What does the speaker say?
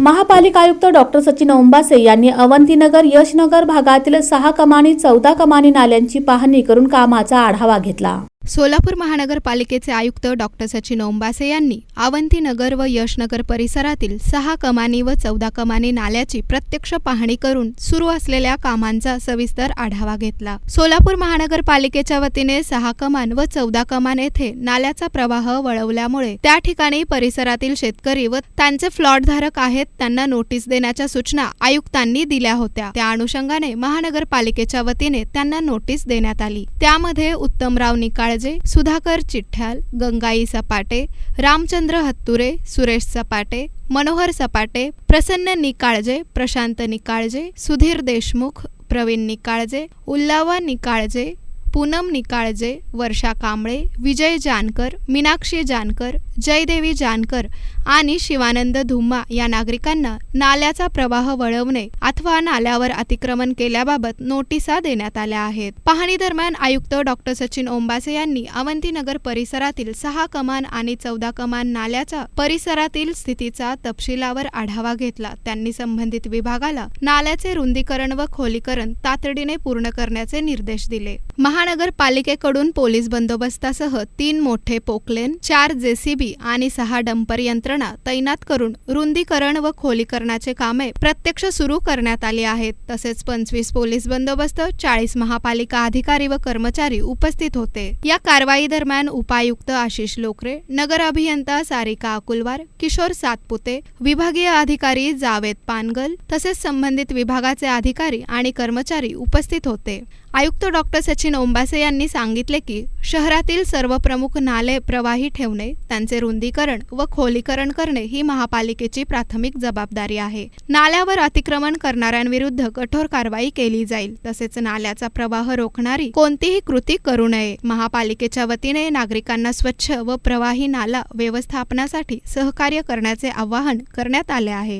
महापालिका आयुक्त डॉक्टर सचिन ओंबासे यांनी अवंतीनगर यशनगर भागातील सहा कमानी चौदा कमानी नाल्यांची पाहणी करून कामाचा आढावा घेतला. सोलापूर महानगरपालिकेचे आयुक्त डॉक्टर सचिन ओंबासे यांनी अवंतीनगर व यशनगर परिसरातील सहा कमानी व चौदा कमानी नाल्याची प्रत्यक्ष पाहणी करून सुरू असलेल्या कामांचा सविस्तर आढावा घेतला. सोलापूर महानगरपालिकेच्या वतीने सहा कमान व चौदा कमान येथे नाल्याचा प्रवाह वळवल्यामुळे त्या ठिकाणी परिसरातील शेतकरी व त्यांचे फ्लॉटधारक आहेत त्यांना नोटीस देण्याच्या सूचना आयुक्तांनी दिल्या होत्या. त्या अनुषंगाने महानगरपालिकेच्या वतीने त्यांना नोटीस देण्यात आली. त्यामध्ये उत्तमराव काळजे सुधाकर चिठ्ठ्याल गंगाई सपाटे रामचंद्र हत्तुरे सुरेश सपाटे मनोहर सपाटे प्रसन्न निकाळजे प्रशांत निकाळजे सुधीर देशमुख प्रवीण निकाळजे उल्लावा निकाळजे पूनम निकाळजे वर्षा कांबळे विजय जानकर मीनाक्षी जानकर जयदेवी जानकर आणि शिवानंद धुम्मा या नागरिकांना नाल्याचा प्रवाह वळवणे अथवा नाल्यावर अतिक्रमण केल्याबाबत नोटिसा देण्यात आल्या आहेत. पाहणी दरम्यान आयुक्त डॉक्टर सचिन ओंबासे यांनी अवंतीनगर परिसरातील सहा कमान आणि चौदा कमान नाल्याचा परिसरातील स्थितीचा तपशिलावर आढावा घेतला. त्यांनी संबंधित विभागाला नाल्याचे रुंदीकरण व खोलीकरण तातडीने पूर्ण करण्याचे निर्देश दिले. महा महानगरपालिकेकडून पोलीस बंदोबस्तासह तीन मोठे पोकलेन चार जेसीबी आणि सहा डंपर यंत्रणा तैनात करून रुंदीकरण व खोलीकरणाचे कामे प्रत्यक्ष सुरू करण्यात आली आहेत. तसेच पंचवीस पोलीस बंदोबस्त चाळीस महापालिका अधिकारी व कर्मचारी उपस्थित होते. या कारवाई दरम्यान उपायुक्त आशिष लोकरे नगर अभियंता सारिका अकुलवार किशोर सातपुते विभागीय अधिकारी जावेद पानगल तसेच संबंधित विभागाचे अधिकारी आणि कर्मचारी उपस्थित होते. आयुक्त डॉक्टर सचिन ओंबासे यांनी सांगितले की शहरातील सर्व प्रमुख नाले प्रवाही ठेवणे त्यांचे रुंदीकरण व खोलीकरण करणे ही महापालिकेची प्राथमिक जबाबदारी आहे. नाल्यावर अतिक्रमण करणाऱ्यांविरुद्ध कठोर कारवाई केली जाईल तसेच नाल्याचा प्रवाह रोखणारी कोणतीही कृती करू नये. महापालिकेच्या वतीने नागरिकांना स्वच्छ व प्रवाही नाला व्यवस्थापनासाठी सहकार्य करण्याचे आवाहन करण्यात आले आहे.